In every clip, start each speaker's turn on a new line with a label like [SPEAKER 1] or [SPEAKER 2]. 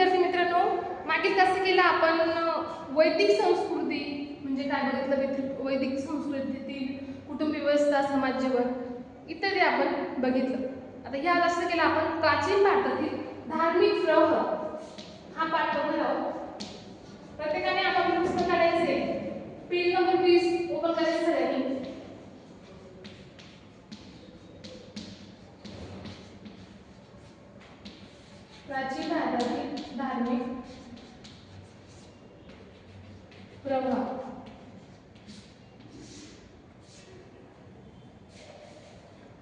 [SPEAKER 1] विद्यार्थी मित्रांनो मागील तासिकेला आपण वैदिक संस्कृती म्हणजे काय बघितलं वैदिक- संस्कृतीतील कुटुंब व्यवस्था समाज जीवन इत्यादी आपण बघितलं. आता या तासिकेला आपण प्राचीन भारतातील धार्मिक प्रह हा पाठ बघणार आहोत. प्रत्येकाने आपण पुस्तक काढायचे. पेज नंबर वीस ओपन करायचं प्राचीन भारतातील धार्मिक प्रभाव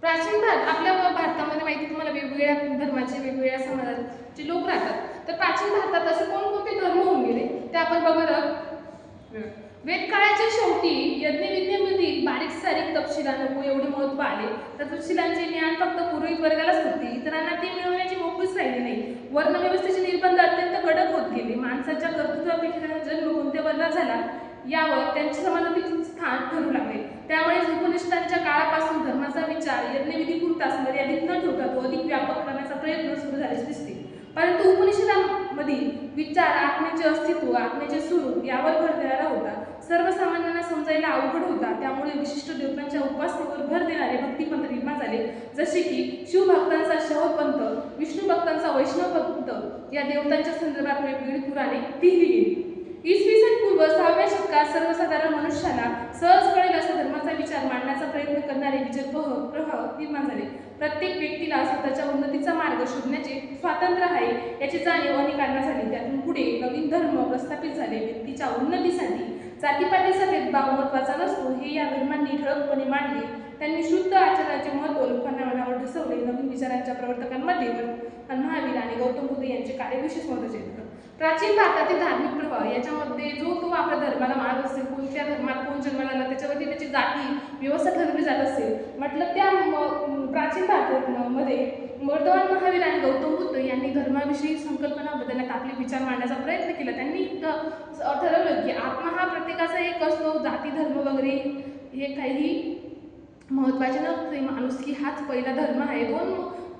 [SPEAKER 1] प्राचीन भारत आपल्या भारतामध्ये माहिती आहे तुम्हाला वेगवेगळ्या धर्माचे वेगवेगळ्या समाजाचे लोक राहतात. तर प्राचीन भारतात असे कोणकोणते धर्म होऊन गेले? ते आपण बघत आहोत. वेदकाळाच्या शेवटी यज्ञविद्येमधील बारीक सारीक तपशिलांना एवढे महत्त्व आले. तर तपशिलांचे ज्ञान फक्त पुरोहित वर्गालाच होते. इतरांना ते मिळवण्याची मोकळीच राहिली नाही. वर्णव्यवस्थेचे निर्बंध अत्यंत कडक होत गेले. माणसाच्या कर्तृत्वापेक्षा जन्म कोणत्या वर्गात झाला यावर त्यांच्या समाजातील स्थान ठरू लागले. त्यामुळे उपनिष्ठांच्या काळापासून धर्माचा विचार यज्ञविधीपुरताच मर्यादित न ठेवता तो अधिक व्यापक करण्याचा प्रयत्न सुरू झाल्याचे दिसते. परंतु उपनिषदांमधील विचार आत्म्याचे अस्तित्व आत्म्याचे स्वरूप यावर भर देणारा होता. सर्वसामान्यांना समजायला अवघड होता. त्यामुळे विशिष्ट देवतांच्या उपासनेवर भर देणारे भक्तिपंथ निर्माण झाले. जसे की शिवभक्तांचा शवपंथ विष्णू भक्तांचा वैष्णव पंत या देवतांच्या संदर्भात वेगवेगळी पुराणे लिहिली. गेली इसवी सन पूर्व सहाव्या शतकात सर्वसाधारण मनुष्याने सहज कळेल असा धर्माचा विचार मांडण्याचा प्रयत्न करणारे विचार प्रह- निर्माण झाले. प्रत्येक व्यक्तीला स्वतःच्या उन्नतीचा मार्ग शोधण्याचे स्वातंत्र्य आहे याची जाणीव अनेकांना झाली त्यातून पुढे नवीन धर्म प्रस्थापित झाले. व्यक्तीच्या उन्नतीसाठी जातीपातीचा भेदभाव महत्त्वाचा नसतो हे या धर्मांनी ठळकपणे मांडले. त्यांनी शुद्ध आचाराचे महत्त्व लोकांना मनावर ढसवले नवीन विचारांच्या प्रवर्तकांमध्ये महावीर आणि गौतम बुद्ध यांचे कार्य विशेष महत्त्वाचे प्राचीन भारतातील धार्मिक प्रभाव याच्यामध्ये जो तो आपल्या धर्माला मार्ग धर्मात कोण जन्माला आला त्याच्यावरती त्याची जाती व्यवस्था ठरवली जात असेल. म्हटलं त्या म- प्राचीन भारतामध्ये वर्धमान महावीर आणि गौतम बुद्ध यांनी धर्माविषयी संकल्पना बदलण्यात आपले विचार मांडण्याचा प्रयत्न केला. त्यांनी ठरवलं की आत्मा हा प्रत्येकाचा एक असतो जाती धर्म वगैरे हे काही महत्त्वाचे माणूस माणुसकी हाच पहिला धर्म आहे. दोन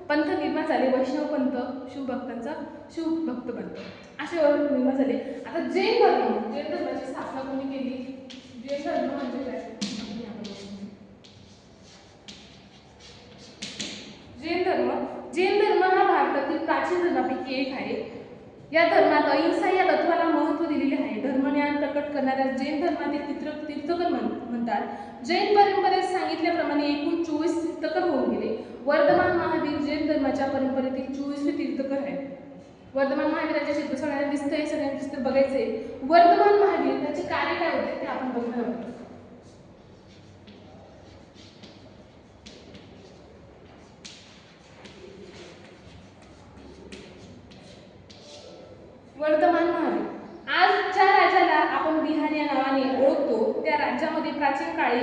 [SPEAKER 1] पंथ निर्माण झाले. वैष्णव पंथ शिवभक्तांचा शिवभक्त पंथ असे निर्माण झाले. आता जैन धर्म जैन धर्माची स्थापना कोणी केली? जैन धर्म म्हणजे काय जैन धर्म जैन धर्म हा भारतातील प्राचीन धर्मापैकी एक आहे. या धर्मात अहिंसा या तत्वाला महत्त्व दिलेले आहे. धर्मज्ञान प्रकट करणाऱ्या जैन धर्मातील तीर्थ तीर्थकर म्हण- म्हणतात. जैन परंपरेत सांगितल्याप्रमाणे एकूण चोवीस तीर्थकर होऊन गेले. वर्धमान महावीर जैन धर्माच्या परंपरेतील चोवीसवे तीर्थकर आहेत. वर्धमान महावीराचे चित्र सगळ्यांना दिसतंय सगळ्यांना दिसतं बघायचंय वर्धमान महावीर त्याचे कार्य काय होते ते आपण बघणार आहोत. वर्धमान महावीर. आज ज्या राजाला आपण बिहार या नावाने ओळखतो त्या राज्यामध्ये प्राचीन काळी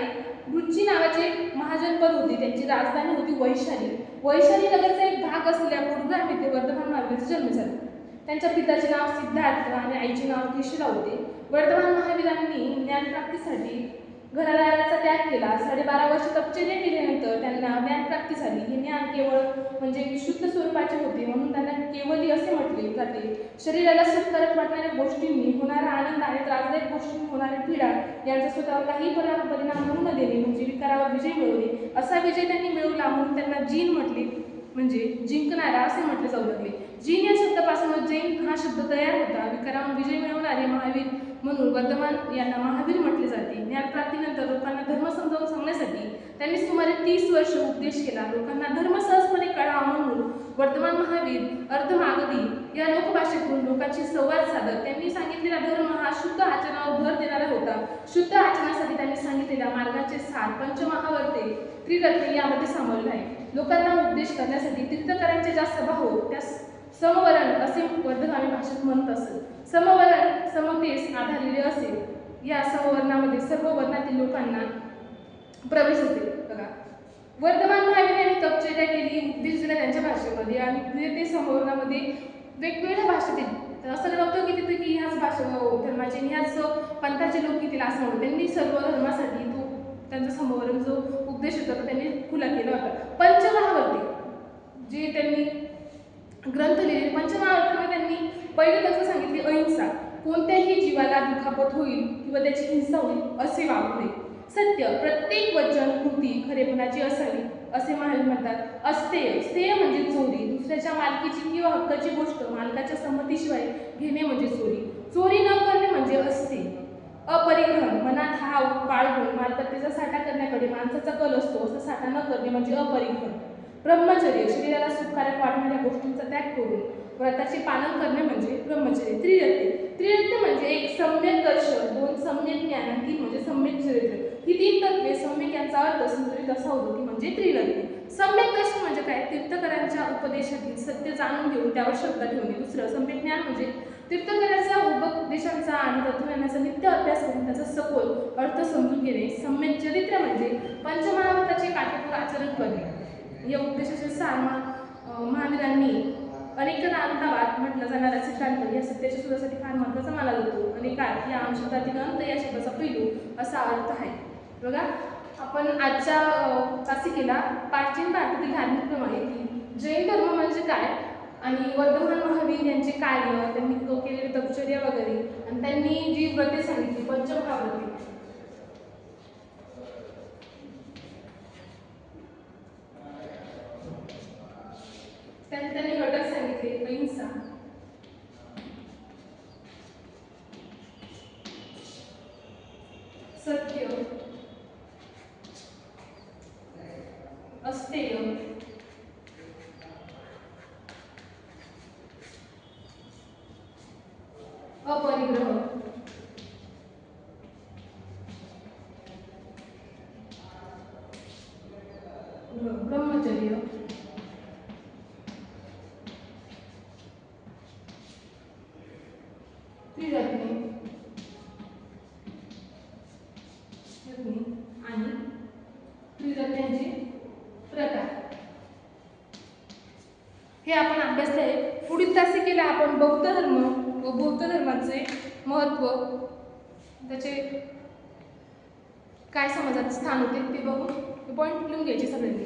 [SPEAKER 1] रुची नावाचे महाजनपद होते. त्यांची राजधानी होती वैशाली. वैशाली नगरचा एक भाग असलेल्या गुरुग्राम येथे वर्धमान महावीरचा जन्म झाला. त्यांच्या पिताचे नाव सिद्धार्थ आणि आईचे नाव केशला होते. वर्धमान महावीरांनी ज्ञानप्राप्तीसाठी घरादाराचा त्याग केला. साडेबारा वर्ष तपचर्या केल्यानंतर त्यांना ज्ञानप्राप्ती झाली. हे ज्ञान केवळ म्हणजे विशुद्ध स्वरूपाचे होते म्हणून त्यांना केवली असे म्हटले जाते. शरीराला सुखकारक वाटणाऱ्या गोष्टींनी होणारा आनंद आणि त्रासदायक गोष्टींनी होणारी पीडा यांचा स्वतःवर काही परा- परिणाम होऊ न देणे म्हणजे विकारावर विजय मिळवणे. असा विजय त्यांनी मिळवला म्हणून त्यांना जीन म्हटले म्हणजे जिंकणारा असे म्हटले जाऊ लागले. जीन या शब्दापासून जैन हा शब्द तयार होता. विकारावर विजय मिळवणारे महावीर म्हणून वर्धमान यांना महावीर म्हटले जाते. ज्ञानप्राप्तीनंतर लोकांना धर्म समजावून सांगण्यासाठी त्यांनी सुमारे तीस वर्ष उपदेश केला. लोकांना धर्म सहजपणे कळावा म्हणून वर्धमान महावीर अर्धमागधी या लोकभाषेतून लोकांशी संवाद साधत त्यांनी सांगितलेला धर्म हा शुद्ध आचरणावर भर देणारा होता. शुद्ध आचरणासाठी त्यांनी सांगितलेल्या मार्गाचे सार पंचमहावर्ते त्रिरत्ने यामध्ये सामावले आहे. लोकांना उपदेश करण्यासाठी तीर्थकरांचे ज्या सभा होत त्या समवरण असे वर्धगामी भाषेत म्हणत असत समवरण समतेस आधारलेले असेल या समवर्णामध्ये सर्व वर्णातील लोकांना प्रवेश होते. बघा. वर्धमान महावीर तपचर्या केली. उपदेश दिला त्यांच्या भाषेमध्ये आणि ते- समवर्णामध्ये वेगवेगळ्या भाषेतील तर असं नव्हतं की तिथे की ह्याच भाषा हो, धर्माचे आणि ह्याच पंथाचे लोक किती असं म्हणतो त्यांनी सर्व धर्मासाठी तो त्यांचा समवरण जो उपदेश होता तो त्यांनी खुला केला होता. पंचमहावर्ती जे त्यांनी ग्रंथ लिहिले. पंचमहावर्तामध्ये त्यांनी पहिलं तत्व सांगितले अहिंसा. कोणत्याही जीवाला दुखापत होईल किंवा त्याची हिंसा होईल असे वागू नये सत्य. प्रत्येक वचन कृती खरेपणाची असावी असे महाल म्हणतात. अस्तेय. स्थेय म्हणजे चोरी. दुसऱ्याच्या मालकीची किंवा हक्काची गोष्ट मालकाच्या संमतीशिवाय घेणे म्हणजे चोरी. चोरी न करणे म्हणजे असते अपरिग्रहण मनात हाव बाळगून मालमत्तेचा साठा करण्याकडे माणसाचा कल असतो. असा साठा न करणे म्हणजे अपरिग्रहण ब्रह्मचर्य शरीराला सुखकारक वाटणाऱ्या गोष्टींचा त्याग करून व्रताचे पालन करणे म्हणजे ब्रह्मचर्य. त्रिरत्य त्रिरत्य म्हणजे एक सम्यक दर्शन दोन सम्यक ज्ञान आणि तीन म्हणजे सम्यक चरित्र. ही तीन तत्वे सम्यक यांचा अर्थ संतुलित असा होतो की म्हणजे त्रिरत्य सम्यक दर्शन म्हणजे काय? तीर्थकरांच्या उपदेशातील सत्य जाणून घेऊन त्यावर शब्द ठेवणे. दुसरं सम्यक ज्ञान म्हणजे तीर्थकरांच्या उपदेशांचा आणि तत्वज्ञानाचा नित्य अभ्यास करून त्याचा सखोल अर्थ समजून घेणे. सम्यक चरित्र म्हणजे पंचमहाभूताचे काटेकोर आचरण करणे. या उद्देशाचे सार महावीरांनी अनेक अंतावाद म्हटलं जाणारा सिद्धांत. या सत्याच्या शोधासाठी फार महत्त्वाचा मानला जातो. काय? या अंशतातील अंत या शब्दाचा पैलू असा अर्थ आहे. बघा आपण आजच्या तासिकेला प्राचीन भारतातील धार्मिक माहिती जैन धर्म म्हणजे काय? आणि वर्धमान महावीर यांचे कार्य त्यांनी तो केलेले तपचर्या वगैरे आणि त्यांनी जी व्रते सांगितली पंचमहाव्रती त्यांनी त्यांनी घटक सांगितले अहिंसा सत्य अस्तेय अपरिग्रह ब्रह्मचर्य त्रिरत्ने रत्ने आणि त्रिरत्न्यांचे प्रकार हे आपण अभ्यासले तसे पुढील आपण बौद्ध धर्म व बौद्ध धर्माचे महत्त्व त्याचे काय समाजात स्थान होते ते बघून पॉईंट लिहून घ्यायचे सगळ्यांनी.